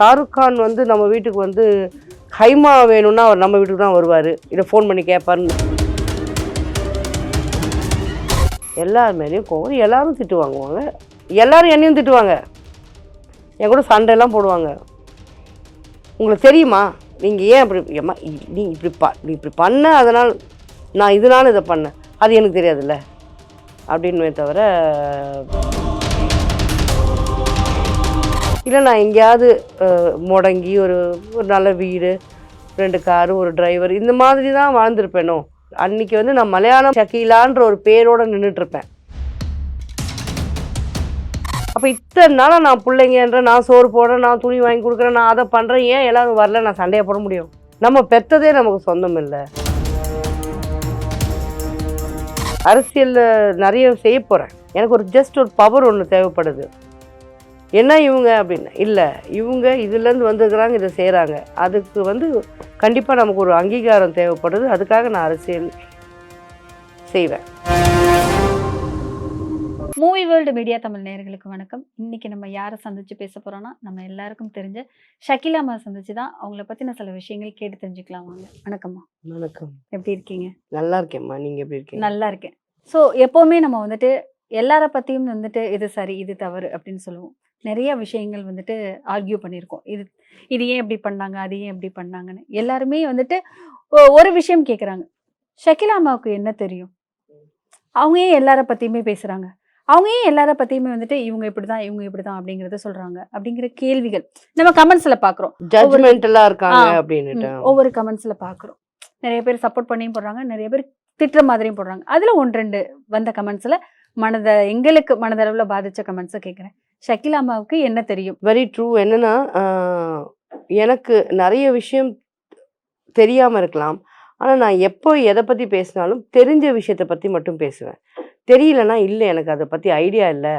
ஷாருக் கான் வந்து நம்ம வீட்டுக்கு வந்து ஹைமா வேணும்னா அவர் நம்ம வீட்டுக்கு தான் வருவார். இதை ஃபோன் பண்ணி கேட்பாருன்னு எல்லார் மேலேயும் கோவம். எல்லாரும் திட்டு வாங்குவாங்க. எல்லாரும் என்னையும் திட்டுவாங்க. என் கூட சண்டையெல்லாம் போடுவாங்க. உங்களுக்கு தெரியுமா? நீங்கள் ஏன் அப்படி ஏமா இ- நீ இப்படி ப நீ இப்படி பண்ண அதனால் நான் இதனால இதை பண்ணேன். அது எனக்கு தெரியாதுல்ல. அப்படின்னுவே தவிர இல்லை நான் எங்கேயாவது முடங்கி ஒரு ஒரு நல்ல வீடு ரெண்டு காரு ஒரு டிரைவர் இந்த மாதிரி தான் வாழ்ந்திருப்பேனோ. அன்னைக்கு வந்து நான் மலையாளம் ஷக்கீலான்ற ஒரு பேரோட நின்றுட்டுருப்பேன் அப்போ இத்தனை நாளாக நான் பிள்ளைங்கன்ற நான் சோறு போடுறேன் நான் துணி வாங்கி கொடுக்குறேன் நான் அதை பண்ணுறேன் ஏன் எல்லாரும் வரல நான் சண்டையை போட முடியும்? நம்ம பெற்றதே நமக்கு சொந்தம் இல்லை. அரசியலில் நிறைய செய்ய போகிறேன் எனக்கு ஒரு ஜஸ்ட் ஒரு பவர் ஒன்று தேவைப்படுது. என்ன இவங்க அப்படின்னு? இல்லை இவங்க இதுலேருந்து வந்திருக்கிறாங்க இதை செய்கிறாங்க அதுக்கு வந்து கண்டிப்பாக நமக்கு ஒரு அங்கீகாரம் தேவைப்படுது. அதுக்காக நான் அரசியல் செய்வேன். மூவி வேர்ல்டு மீடியா தமிழ் நேயர்களுக்கு வணக்கம். இன்னைக்கு நம்ம யாரை சந்திச்சு பேச போறோம்னா நம்ம எல்லாருக்கும் தெரிஞ்ச ஷக்கிலாமா சந்திச்சு தான் அவங்கள பத்தின சில விஷயங்கள் கேட்டு தெரிஞ்சுக்கலாம் வாங்க. வணக்கம்மா. வணக்கம். எப்படி இருக்கீங்க? நல்லா இருக்கேம்மா. நீங்கள் எப்படி இருக்கீங்க? நல்லா இருக்கேன். ஸோ எப்போவுமே நம்ம வந்துட்டு எல்லார பற்றியும் வந்துட்டு இது சரி இது தவறு அப்படின்னு சொல்லுவோம். நிறைய விஷயங்கள் வந்துட்டு ஆர்கியூ பண்ணியிருக்கோம். இது இது ஏன் இப்படி பண்ணாங்க? அது ஏன் இப்படி பண்ணாங்கன்னு. எல்லாருமே வந்துட்டு ஒரு விஷயம் கேட்குறாங்க ஷக்கிலா அம்மாவுக்கு என்ன தெரியும்? அவங்க ஏன் எல்லார பற்றியுமே பேசுகிறாங்க அவங்க ஏன் எல்லார பற்றியுமே வந்துட்டு இவங்க இப்படி தான் இவங்க இப்படி தான் அப்படிங்கிறத சொல்கிறாங்க அப்படிங்கிற கேள்விகள் நம்ம கமெண்ட்ஸில் பார்க்குறோம் ஜட்ஜ்மெண்டலாக இருக்காங்க ஆ, அப்படின்னுட்டு. ஒவ்வொரு கமெண்ட்ஸில் பார்க்குறோம் நிறைய பேர் சப்போர்ட் பண்ணியும் போடுறாங்க நிறைய பேர் திட்டுற மாதிரியும் போடுறாங்க. அதில் ஒன்று ரெண்டு வந்த கமெண்ட்ஸில் மனத எங்களுக்கு மனதளவில் பாதித்த கமெண்ட்ஸை கேட்குறேன் ஷக்கிலா அம்மாவுக்கு என்ன தெரியும்? வெரி ட்ரூ என்னன்னா எனக்கு நிறைய விஷயம் தெரியாமல் இருக்கலாம். ஆனால் நான் எப்போ எதை பற்றி பேசினாலும் தெரிஞ்ச விஷயத்தை பற்றி மட்டும் பேசுவேன். தெரியலனா இல்லை எனக்கு அதை பற்றி ஐடியா இல்லை.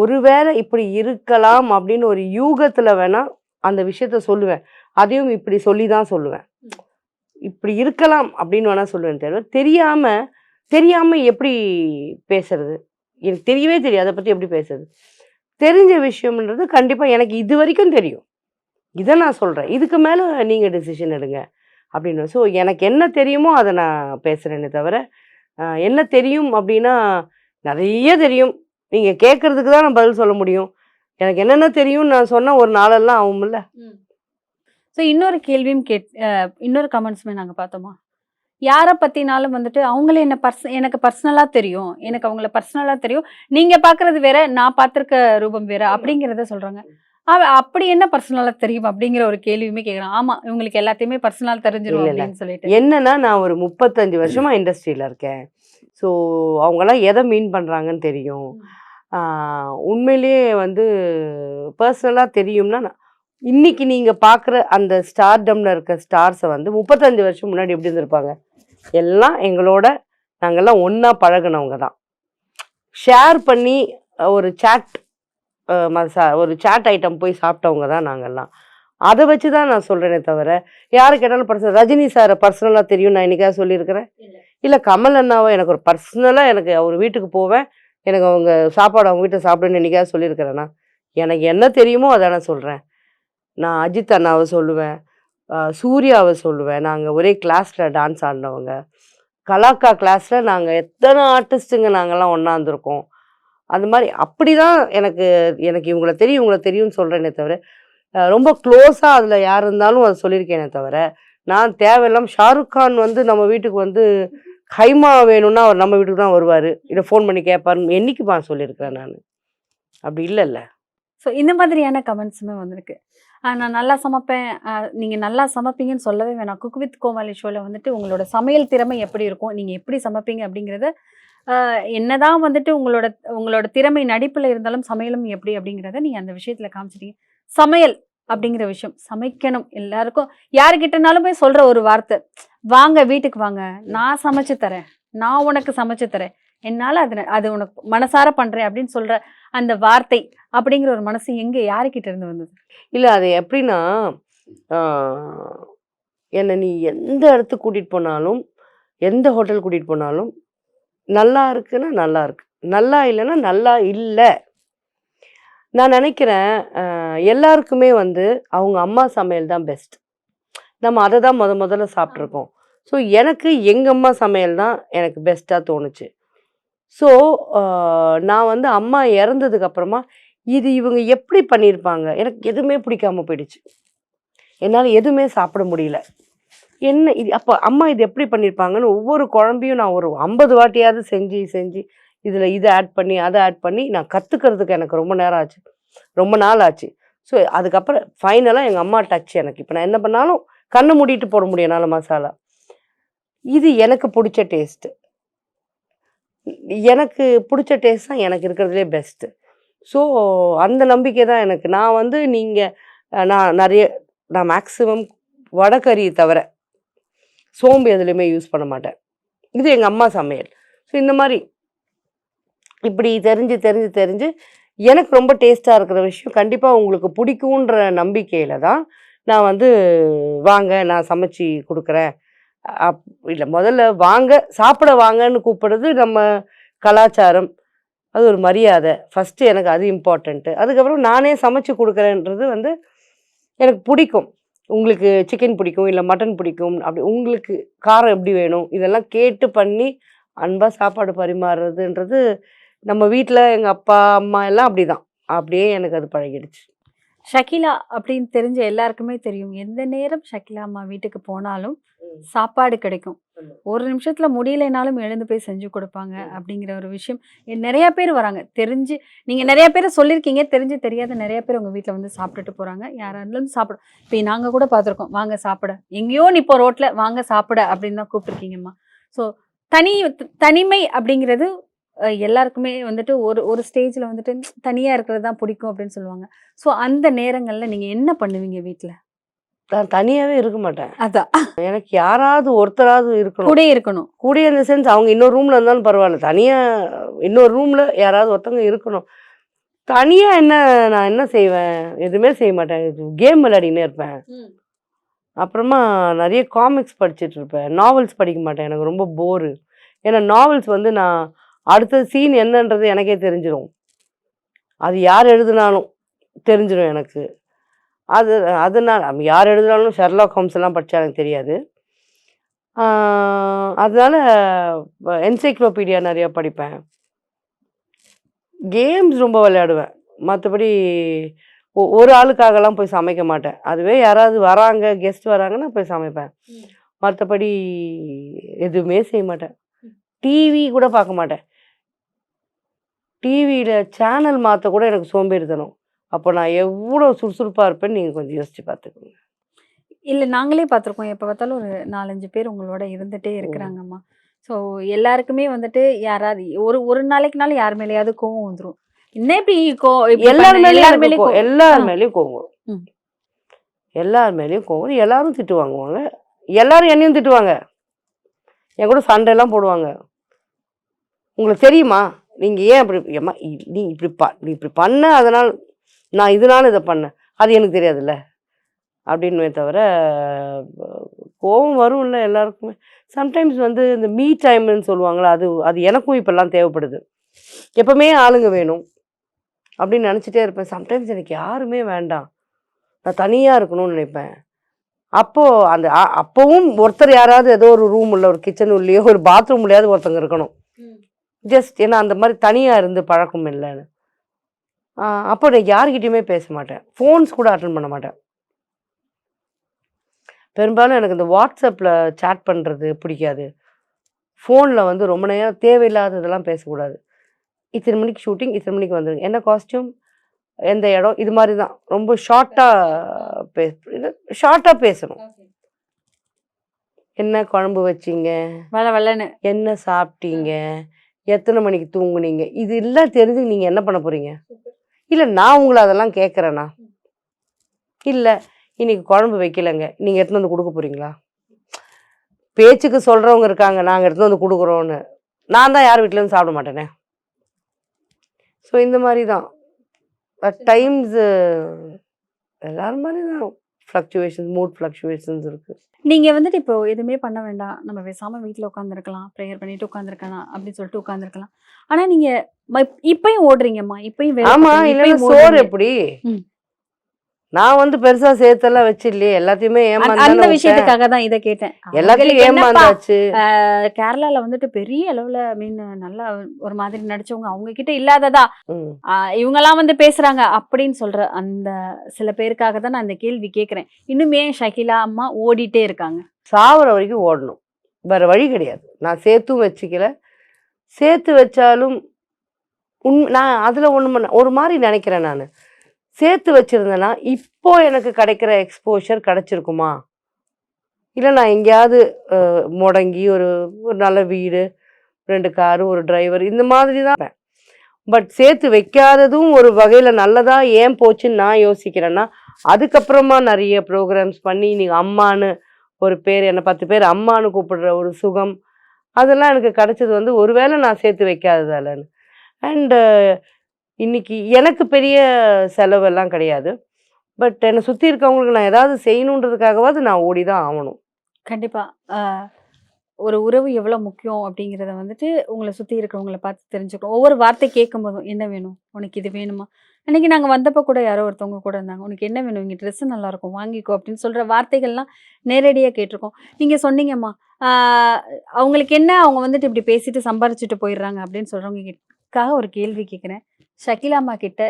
ஒருவேளை இப்படி இருக்கலாம் அப்படின்னு ஒரு யூகத்தில் வேணால் அந்த விஷயத்த சொல்லுவேன். அதையும் இப்படி சொல்லி தான் சொல்லுவேன். இப்படி இருக்கலாம் அப்படின்னு வேணால் சொல்லுவேன் தவிர தெரியாமல் தெரியாமல் எப்படி பேசுறது? எனக்கு தெரியவே தெரியும் அதை பற்றி எப்படி பேசுறது? தெரிஞ்ச விஷயம்ன்றது கண்டிப்பாக எனக்கு இது வரைக்கும் தெரியும். இதை நான் சொல்கிறேன் இதுக்கு மேலே நீங்கள் டெசிஷன் எடுங்க அப்படின்னு. ஸோ எனக்கு என்ன தெரியுமோ அதை நான் பேசுகிறேனே தவிர என்ன தெரியும் அப்படின்னா நிறைய தெரியும். நீங்கள் கேட்குறதுக்கு தான் நான் பதில் சொல்ல முடியும். எனக்கு என்னென்ன தெரியும்னு நான் சொன்னால் ஒரு நாளெல்லாம் ஆகும்ல. ஸோ இன்னொரு கேள்வியும் கேட் இன்னொரு கமெண்ட்ஸுமே நாங்கள் பார்த்தோமா? யாரை பற்றினாலும் வந்துட்டு அவங்களே என்ன பர்ஸ் எனக்கு பர்சனலாக தெரியும். எனக்கு அவங்கள பர்சனலாக தெரியும். நீங்கள் பார்க்குறது வேற நான் பார்த்துருக்க ரூபம் வேற அப்படிங்கிறத சொல்கிறாங்க அப்படி என்ன பர்சனலாக தெரியும் அப்படிங்கிற ஒரு கேள்வியுமே கேட்குறான் ஆமாம் இவங்களுக்கு எல்லாத்தையுமே பர்சனல் தெரிஞ்சிரும் இல்ல, இல்ல. அப்படின்னு சொல்லிட்டு. என்னன்னா நான் ஒரு முப்பத்தஞ்சு வருஷமா இண்டஸ்ட்ரியில் இருக்கேன். ஸோ அவங்கெல்லாம் எதை மீன் பண்ணுறாங்கன்னு தெரியும். உண்மையிலேயே வந்து பர்சனலாக தெரியும்னா இன்னைக்கு நீங்கள் பார்க்குற அந்த ஸ்டார்டம்ல இருக்க ஸ்டார்ஸை வந்து முப்பத்தஞ்சு வருஷம் முன்னாடி எப்படி இருந்திருப்பாங்க? எல்லாம் எங்களோட நாங்கெல்லாம் ஒன்றா பழகுனவங்க தான். ஷேர் பண்ணி ஒரு சேட் ஒரு சேட் ஐட்டம் போய் சாப்பிட்டவங்க தான் நாங்கெல்லாம். அதை வச்சு தான் நான் சொல்கிறேனே தவிர யாரு கேட்டாலும் பர்சனல் ரஜினி சாரை பர்சனலாக தெரியும் நான் என்னைக்காவது சொல்லியிருக்கிறேன்? இல்லை. கமல் அண்ணாவை எனக்கு ஒரு பர்சனலாக எனக்கு அவர் வீட்டுக்கு போவேன். எனக்கு அவங்க சாப்பாடு அவங்க வீட்டை சாப்பிடுன்னு என்னைக்காவது சொல்லியிருக்கிறேன்னா எனக்கு என்ன தெரியுமோ அதை நான் சொல்கிறேன் நான் அஜித் அண்ணாவை சொல்லுவேன். சூர்யாவை சொல்லுவேன். நாங்கள் ஒரே கிளாஸில் டான்ஸ் ஆடினவங்க. கலாக்கா கிளாஸில் நாங்கள் எத்தனை ஆர்டிஸ்ட்டுங்க நாங்கள்லாம் ஒன்றாந்துருக்கோம் அந்த மாதிரி அப்படி தான் எனக்கு எனக்கு இவங்கள தெரியும் இவங்கள தெரியும்னு சொல்கிறேனே தவிர ரொம்ப க்ளோஸாக அதில் யார் இருந்தாலும் அதை சொல்லியிருக்கேனே தவிர நான் தேவையில்லாம் ஷாருக் கான் வந்து நம்ம வீட்டுக்கு வந்து ஹைமா வேணும்னா அவர் நம்ம வீட்டுக்கு தான் வருவார். இதை ஃபோன் பண்ணி கேட்பாருன்னு என்னைக்குமா சொல்லியிருக்கிறேன் நான். அப்படி இல்லைல்ல. ஸோ இந்த மாதிரியான கமெண்ட்ஸுமே வந்திருக்கு. நான் நல்லா சமைப்பேன். நீங்கள் நல்லா சமைப்பீங்கன்னு சொல்லவே வேணாம். குக் வித் கோமாளி ஷோவில் வந்துட்டு உங்களோட சமையல் திறமை எப்படி இருக்கும்? நீங்கள் எப்படி சமைப்பீங்க அப்படிங்கிறத என்னதான் வந்துட்டு உங்களோட உங்களோட திறமை நடிப்பில் இருந்தாலும் சமையலும் எப்படி அப்படிங்கிறத நீங்கள் அந்த விஷயத்தில் காமிச்சிட்டீங்க. சமையல் அப்படிங்கிற விஷயம். சமைக்கணும் எல்லாருக்கும். யாருக்கிட்டனாலும் போய் சொல்கிற ஒரு வார்த்தை. வாங்க வீட்டுக்கு வாங்க. நான் சமைச்சு தரேன். நான் உனக்கு சமைச்சு தரேன். என்னால அது அது உனக்கு மனசார பண்றேன் அப்படின்னு சொல்ற அந்த வார்த்தை அப்படிங்கிற ஒரு மனசு எங்க யாருக்கிட்ட இருந்து வந்தது? இல்லை அது எப்படின்னா என்னை நீ எந்த இடத்துக்கு கூட்டிகிட்டு போனாலும் எந்த ஹோட்டல் கூட்டிகிட்டு போனாலும் நல்லா இருக்குன்னா நல்லா இருக்கு. நல்லா இல்லைன்னா நல்லா இல்லை. நான் நினைக்கிறேன் எல்லாருக்குமே வந்து அவங்க அம்மா சமையல் தான் பெஸ்ட் நம்ம அதை தான் முத முதல்ல சாப்பிட்ருக்கோம் ஸோ எனக்கு எங்கள் அம்மா சமையல் தான் எனக்கு பெஸ்ட்டாக தோணுச்சு. ஸோ நான் வந்து அம்மா இறந்ததுக்கு அப்புறமா இது இவங்க எப்படி பண்ணியிருப்பாங்க எனக்கு எதுவுமே பிடிக்காம போயிடுச்சு. என்னால் எதுவுமே சாப்பிட முடியல. என்ன இது அப்போ அம்மா இது எப்படி பண்ணியிருப்பாங்கன்னு ஒவ்வொரு குழம்பையும் நான் ஒரு ஐம்பது வாட்டியாவது செஞ்சு செஞ்சு இதில் இதை ஆட் பண்ணி அதை ஆட் பண்ணி நான் கற்றுக்கிறதுக்கு எனக்கு ரொம்ப நேரம் ஆச்சு. ரொம்ப நாள் ஆச்சு. ஸோ அதுக்கப்புறம் ஃபைனலாக எங்கள் அம்மா டச் எனக்கு. இப்போ நான் என்ன பண்ணாலும் கண்ணை மூடிட்டு போட முடியும் மசாலா. இது எனக்கு பிடிச்ச டேஸ்ட்டு எனக்கு பிடிச்ச டேஸ்ட் தான் எனக்கு இருக்கிறதுலே பெஸ்ட்டு ஸோ அந்த நம்பிக்கை தான் எனக்கு. நான் வந்து நீங்கள் நான் நிறைய நான் மேக்ஸிமம் வடக்கறி தவிர சோம்பு எதுலேயுமே யூஸ் பண்ண மாட்டேன். இது எங்கள் அம்மா சமையல். ஸோ இந்த மாதிரி இப்படி தெரிஞ்சு தெரிஞ்சு தெரிஞ்சு எனக்கு ரொம்ப டேஸ்ட்டாக இருக்கிற விஷயம் கண்டிப்பாக உங்களுக்கு பிடிக்குன்ற நம்பிக்கையில் தான் நான் வந்து வாங்க நான் சமைச்சு கொடுக்குறேன். அப் இல்லை முதல்ல வாங்க சாப்பிட வாங்கன்னு கூப்பிடுறது நம்ம கலாச்சாரம். அது ஒரு மரியாதை. ஃபஸ்ட்டு எனக்கு அது இம்பார்ட்டண்ட்டு அதுக்கப்புறம் நானே சமைச்சு கொடுக்குறேன்றது வந்து எனக்கு பிடிக்கும். உங்களுக்கு சிக்கன் பிடிக்கும் இல்லை மட்டன் பிடிக்கும் அப்படி உங்களுக்கு காரம் எப்படி வேணும்? இதெல்லாம் கேட்டு பண்ணி அன்பாக சாப்பாடு பரிமாறுறதுன்றது நம்ம வீட்டில் எங்கள் அப்பா அம்மா எல்லாம் அப்படி தான் அப்படியே எனக்கு அது பழகிடுச்சு. ஷகிலா அப்படின்னு தெரிஞ்ச எல்லாருக்குமே தெரியும். எந்த நேரம் ஷகிலா அம்மா வீட்டுக்கு போனாலும். சாப்பாடு கிடைக்கும். ஒரு நிமிஷத்துல முடியலைனாலும் எழுந்து போய் செஞ்சு கொடுப்பாங்க. அப்படிங்கிற ஒரு விஷயம். நிறைய பேர் வராங்க. தெரிஞ்சு நீங்க நிறைய பேர் சொல்லியிருக்கீங்க தெரிஞ்சு தெரியாத நிறைய பேர் உங்க வீட்ல வந்து சாப்பிட்டுட்டு போறாங்க. யாரா இருந்தாலும் சாப்பிடும் இப்போ நாங்க கூட பார்த்துருக்கோம். வாங்க சாப்பிட. எங்கேயோ நிப்போ ரோட்ல வாங்க சாப்பிட அப்படின்னு தான் கூப்பிட்டுருக்கீங்கம்மா. ஸோ தனி தனிமை அப்படிங்கிறது எல்லாருக்குமே வந்துட்டு ஒரு ஒரு ஸ்டேஜ்ல வந்துட்டு தனியா இருக்கிறது தான் பிடிக்கும் அப்படின்னு சொல்லுவாங்க. ஸோ அந்த நேரங்கள்ல நீங்க என்ன பண்ணுவீங்க வீட்ல? நான் தனியாகவே இருக்க மாட்டேன். அதான் எனக்கு யாராவது ஒருத்தராவது இருக்கணும். கூட இருக்கணும். கூட இந்த சென்ஸ் அவங்க இன்னொரு ரூமில் இருந்தாலும் பரவாயில்ல. தனியாக இன்னொரு ரூமில் யாராவது ஒருத்தவங்க இருக்கணும். தனியாக என்ன நான் என்ன செய்வேன்? எதுவுமே செய்ய மாட்டேன். கேம் விளையாடினே இருப்பேன். அப்புறமா நிறைய காமிக்ஸ் படிச்சுட்டு இருப்பேன். நாவல்ஸ் படிக்க மாட்டேன். எனக்கு ரொம்ப போரு ஏன்னா நாவல்ஸ் வந்து நான் அடுத்த சீன் என்னன்றது எனக்கே தெரிஞ்சிடும் அது யார் எழுதுனாலும் தெரிஞ்சிடும் எனக்கு. அது அதனால் யார் எழுதுனாலும் ஷெர்லாக் ஹோம்ஸ் எல்லாம் படித்தா எனக்கு தெரியாது. அதனால என்சைக்ளோபீடியா நிறையா படிப்பேன். கேம்ஸ் ரொம்ப விளையாடுவேன். மற்றபடி ஒரு ஆளுக்காகலாம் போய் சமைக்க மாட்டேன். அதுவே யாராவது வராங்க கெஸ்ட் வராங்கன்னா போய் சமைப்பேன். மற்றபடி எதுவுமே செய்ய மாட்டேன். டிவி கூட பார்க்க மாட்டேன். டிவியில் சேனல் மாற்ற கூட எனக்கு சோம்பேறித்தனம் அப்போ நான் எவ்வளோ சுறுசுறுப்பாக இருப்பேன்னு நீங்கள் கொஞ்சம் யோசிச்சு பார்த்துக்கோங்க இல்ல நாங்களே பார்த்துருக்கோம் எப்போ பார்த்தாலும் ஒரு நாலஞ்சு பேர் உங்களோட இருந்துட்டே இருக்கிறாங்கம்மா. ஸோ எல்லாருக்குமே வந்துட்டு யாராவது ஒரு ஒரு நாளைக்குனாலும் யார் மேலேயாவது கோவம் வந்துரும். என்ன இப்படி கோ எல்லார்? மேலேயும் எல்லார் மேலேயும் கோவம். வரும். எல்லார் மேலேயும் கோவம். எல்லாரும் திட்டு வாங்குவாங்க. எல்லாரும் என்னையும் திட்டுவாங்க. என் கூட சண்டைலாம் போடுவாங்க. உங்களுக்கு தெரியுமா? நீங்கள் ஏன் அப்படி எம்மா இ- நீ இப்படி ப நீ இப்படி பண்ண அதனால் நான் இதனால் இதை பண்ணேன். அது எனக்கு தெரியாதுல்ல. அப்படின்னுமே தவிர கோபம் வரும் வரும்ல எல்லாருக்குமே. சம்டைம்ஸ் வந்து இந்த மீ டைம்னு சொல்லுவாங்களே அது அது எனக்கும் இப்போல்லாம் தேவைப்படுது. எப்பவுமே ஆளுங்க வேணும். அப்படின்னு நினச்சிட்டே இருப்பேன். சம்டைம்ஸ் எனக்கு யாருமே வேண்டாம். நான் தனியாக இருக்கணும்னு நினைப்பேன். அப்போது அந்த அப்போவும் ஒருத்தர் யாராவது ஏதோ ஒரு ரூம் உள்ள ஒரு கிச்சன் உள்ளேயோ ஒரு பாத்ரூம் உள்ளேயாவது ஒருத்தங்க இருக்கணும். ஜஸ்ட் ஏன்னா அந்த மாதிரி தனியாக இருந்து பழக்கம் இல்லைன்னு. அப்போ நான் யார்கிட்டயுமே பேச மாட்டேன். ஃபோன்ஸ் கூட அட்டன் பண்ண மாட்டேன். பெரும்பாலும் எனக்கு இந்த வாட்ஸ்அப்பில் சேட் பண்ணுறது பிடிக்காது. ஃபோனில் வந்து ரொம்ப நேரம் தேவையில்லாததெல்லாம் பேசக்கூடாது. இத்தனை மணிக்கு ஷூட்டிங் இத்தனை மணிக்கு வந்துருங்க. என்ன காஸ்டியூம் எந்த இடம்? இது மாதிரி தான். ரொம்ப ஷார்ட்டாக பே ஷார்ட்டாக பேசணும். என்ன குழம்பு வச்சீங்க? வள வளன்னு. என்ன சாப்பிட்டீங்க? எத்தனை மணிக்கு தூங்குனீங்க? இது எல்லாம் தெரிஞ்சு நீங்கள் என்ன பண்ண போகிறீங்க இல்லை நான் உங்களை அதெல்லாம் கேட்குறேண்ணா இல்லை இன்னைக்கு குழம்பு வைக்கலைங்க. நீங்கள் எடுத்துன்னு வந்து கொடுக்க போகிறீங்களா பேச்சுக்கு சொல்கிறவங்க இருக்காங்க. நாங்கள் எடுத்துன்னு வந்து கொடுக்குறோன்னு நான் தான் யார் வீட்டிலேருந்து சாப்பிட மாட்டேனே. ஸோ இந்த மாதிரி தான் அட் டைம்ஸு எல்லாரும் மாதிரி தான் ஃப்ளக்சுவேஷன்ஸ் மூட் ஃப்ளக்சுவேஷன்ஸ் இருக்கு. நீங்க வந்துட்டு இப்போ எதுவுமே பண்ண வேண்டாம். நம்ம பேசாம வீட்ல உட்காந்துருக்கலாம் ப்ரேயர் பண்ணிட்டு உட்காந்துருக்கலாம் அப்படின்னு சொல்லிட்டு உட்காந்துருக்கலாம் ஆனா நீங்க ம- இப்பயும் ஓடுறீங்கம்மா. இப்பயும் வேலை ஆமா பார்க்கறீங்க, இல்லைன்னா இப்பயும் சோறு. எப்படி. நான் வந்து பெருசா சேர்த்தெல்லாம் வச்சு இல்லையே எல்லாத்தையுமே அந்த- ஏமாந்து அந்த. விஷயத்துக்காக தான் இதை கேட்டேன். எல்லாத்தையும் ஏமாந்தாச்சு. கேரளால வந்துட்டு பெரிய அளவுல மீன் நல்லா ஒரு மாதிரி நடிச்சவங்க அவங்க கிட்ட இல்லாததா? ம். ஆஹ் இவங்கெல்லாம் வந்து பேசுறாங்க அப்படின்னு சொல்ற அந்த சில பேருக்காக தான் நான் இந்த கேள்வி கேட்கிறேன் இன்னுமே ஷகிலா அம்மா ஓடிட்டே இருக்காங்க? சாவர வரைக்கும் ஓடணும். வேற வழி கிடையாது. நான் சேர்த்தும் வச்சுக்கல. சேர்த்து வச்சாலும் உண் நான் அதில் ஒன்று ஒரு மாதிரி நினைக்கிறேன் நான். சேர்த்து வச்சிருந்தேன்னா இப்போ எனக்கு கிடைக்கிற எக்ஸ்போஷர் கிடைச்சிருக்குமா? இல்லை நான் எங்கேயாவது முடங்கி ஒரு ஒரு நல்ல வீடு ரெண்டு காரு ஒரு டிரைவர் இந்த மாதிரி தான் பட் சேர்த்து வைக்காததும் ஒரு வகையில் நல்லதாக ஏன் போச்சுன்னு நான் யோசிக்கிறேன்னா அதுக்கப்புறமா நிறைய ப்ரோக்ராம்ஸ் பண்ணி நீங்கள் அம்மான்னு ஒரு பேர் என்னை பத்து பேர் அம்மான்னு கூப்பிடுற ஒரு சுகம் அதெல்லாம் எனக்கு கிடைச்சது வந்து ஒருவேளை நான் சேர்த்து வைக்காததாலன்னு. அண்டு இன்னைக்கு எனக்கு பெரிய செலவெல்லாம் கிடையாது. பட் என்னை சுற்றி இருக்கவங்களுக்கு நான் ஏதாவது செய்யணுன்றதுக்காகவாது நான் ஓடி தான் ஆகணும் கண்டிப்பாக ஒரு உறவு எவ்வளோ முக்கியம் அப்படிங்கிறத வந்துட்டு உங்களை சுற்றி இருக்கிறவங்கள பார்த்து தெரிஞ்சுக்கணும். ஒவ்வொரு வார்த்தை கேட்கும் போதும் என்ன வேணும்? உனக்கு இது வேணுமா? அன்றைக்கி நாங்கள் வந்தப்போ கூட யாரோ ஒருத்தவங்க கூட இருந்தாங்க. உனக்கு என்ன வேணும்? இங்கே ட்ரெஸ்ஸு நல்லா இருக்கும் வாங்கிக்கோ அப்படின்னு சொல்கிற வார்த்தைகள்லாம் நேரடியாக கேட்டிருக்கோம். நீங்கள் சொன்னீங்கம்மா அவங்களுக்கு என்ன அவங்க வந்துட்டு இப்படி பேசிட்டு சம்பாரிச்சுட்டு போயிடுறாங்க அப்படின்னு சொல்றவங்க கிட்டக்காக ஒரு கேள்வி கேட்குறேன் ஷகிலாமா கிட்ட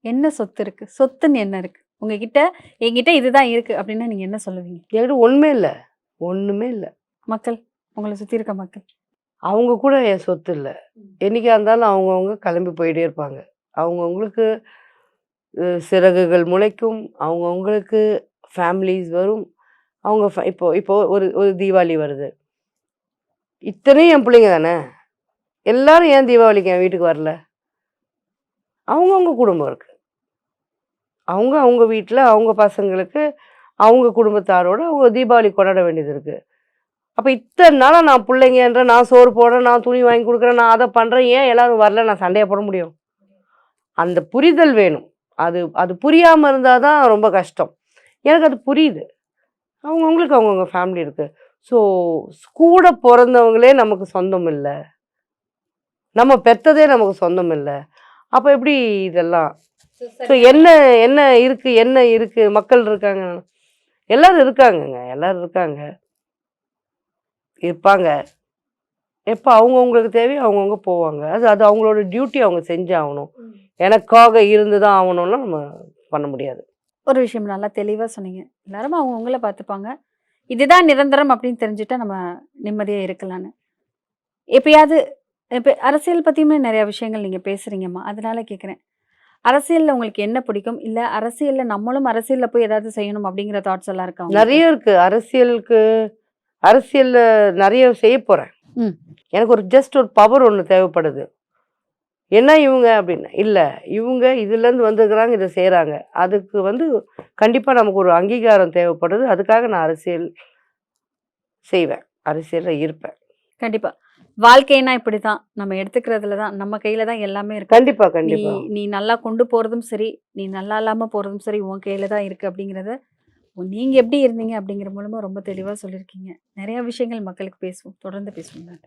என்ன சொத்து இருக்கு? சொத்துன்னு என்ன இருக்கு? உங்ககிட்ட என்கிட்ட இதுதான் இருக்கு அப்படின்னா நீங்க என்ன சொல்லுவீங்க? என்கிட்ட ஒன்றுமே இல்லை. ஒன்றுமே இல்லை. மக்கள் உங்களை சுத்தி இருக்க மக்கள். அவங்க கூட என் சொத்து இல்லை. என்னைக்கா இருந்தாலும் அவங்கவுங்க கிளம்பி போயிட்டே இருப்பாங்க. அவங்கவுங்களுக்கு சிறகுகள் முளைக்கும். அவங்கவுங்களுக்கு ஃபேமிலிஸ் வரும். அவங்க இப்போ இப்போ ஒரு ஒரு தீபாவளி வருது. இத்தனையும் என் பிள்ளைங்க தானே? எல்லாரும் ஏன் தீபாவளிக்கு என் வீட்டுக்கு வரல? அவங்கவுங்க குடும்பம் இருக்குது அவங்க அவங்க வீட்டில் அவங்க பசங்களுக்கு அவங்க குடும்பத்தாரோட அவங்க தீபாவளி கொண்டாட வேண்டியது இருக்குது அப்போ இத்தனை நாளாக நான் பிள்ளைங்கன்ற நான் சோறு போடுறேன் நான் துணி வாங்கி கொடுக்குறேன் நான் அதை பண்ணுறேன் ஏன் எல்லோரும் வரல? நான் சண்டையை போட முடியும்? அந்த புரிதல் வேணும். அது அது புரியாமல் இருந்தால் தான் ரொம்ப கஷ்டம். எனக்கு அது புரியுது. அவங்கவுங்களுக்கு அவங்கவுங்க ஃபேமிலி இருக்குது ஸோ கூட பிறந்தவங்களே நமக்கு சொந்தம் இல்லை. நம்ம பெத்ததே நமக்கு சொந்தம் இல்லை அப்போ எப்படி இதெல்லாம்? ஸோ என்ன என்ன இருக்கு என்ன இருக்கு? மக்கள் இருக்காங்க. எல்லாரும் இருக்காங்கங்க. எல்லாரும் இருக்காங்க. இருப்பாங்க. எப்போ அவங்கவுங்களுக்கு தேவையோ அவங்கவுங்க போவாங்க. அது அது அவங்களோட டியூட்டி அவங்க செஞ்சாகணும் எனக்காக இருந்து தான் ஆகணும்லாம் நம்ம பண்ண முடியாது. ஒரு விஷயம் நல்லா தெளிவா சொன்னீங்க. எல்லாரும் அவங்க உங்களை பார்த்துப்பாங்க. இதுதான் நிரந்தரம் அப்படின்னு தெரிஞ்சுட்டா நம்ம நிம்மதியா இருக்கலாம்னு. எப்பயாவது இப்போ அரசியல் பத்தியுமே நிறைய விஷயங்கள் நீங்க பேசுறீங்கம்மா. அதனால கேட்குறேன் அரசியல்ல உங்களுக்கு என்ன பிடிக்கும்? இல்ல அரசியல்ல நம்மளும் அரசியல்ல போய் ஏதாவது செய்யணும் அப்படிங்கிற தாட்ஸ் எல்லாம் இருக்கா? நிறைய இருக்கு. அரசியலுக்கு அரசியல்ல நிறைய செய்ய போறேன். ம். எனக்கு ஒரு ஜஸ்ட் ஒரு பவர் ஒன்று தேவைப்படுது. என்ன இவங்க அப்படின்னு? இல்லை இவங்க இதுலேருந்து வந்திருக்கிறாங்க இதை செய்கிறாங்க அதுக்கு வந்து கண்டிப்பாக நமக்கு ஒரு அங்கீகாரம் தேவைப்படுது. அதுக்காக நான் அரசியல் செய்வேன். அரசியலில் இருப்பேன். கண்டிப்பா. வாழ்க்கைனா இப்படிதான். நம்ம எடுத்துக்கிறதுல தான் நம்ம கையில தான் எல்லாமே இருக்கு. கண்டிப்பாக நீ கண்டிப்பாக நீ நல்லா கொண்டு போறதும் சரி நீ நல்லா இல்லாம போறதும் சரி உன் கையில தான் இருக்கு அப்படிங்கறத நீங்க எப்படி இருந்தீங்க அப்படிங்கிற மூலமா ரொம்ப தெளிவா சொல்லியிருக்கீங்க. நிறைய விஷயங்கள் மக்களுக்கு பேசுவோம். தொடர்ந்து பேசுவோம்.